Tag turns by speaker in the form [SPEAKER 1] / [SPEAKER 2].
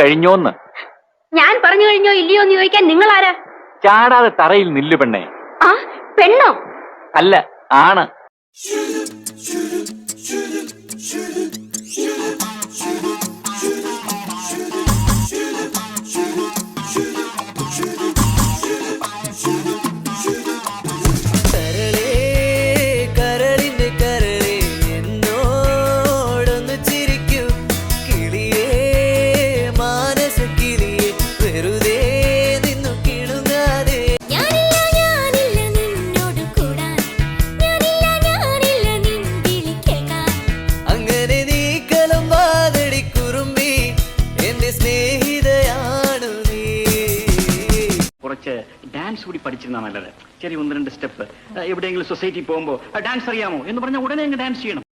[SPEAKER 1] കഴിഞ്ഞോന്ന്?
[SPEAKER 2] ഞാൻ പറഞ്ഞു കഴിഞ്ഞോ ഇല്ലയോ എന്ന് ചോദിക്കാൻ നിങ്ങൾ ആരാ
[SPEAKER 1] ചാടാതെ തറയിൽ നില്ല് പെണ്ണേ.
[SPEAKER 2] ആ പെണ്ണോ?
[SPEAKER 1] അല്ല ആണ്.
[SPEAKER 3] ഡാൻസ് കൂടി പഠിച്ചിരുന്ന നല്ലത്. ചെറിയ ഒന്ന് രണ്ട് സ്റ്റെപ്പ്. എവിടെയെങ്കിലും സൊസൈറ്റി പോകുമ്പോൾ ഡാൻസ് അറിയാമോ? എന്ന് പറഞ്ഞാൽ ഉടനെ ഡാൻസ് ചെയ്യണം.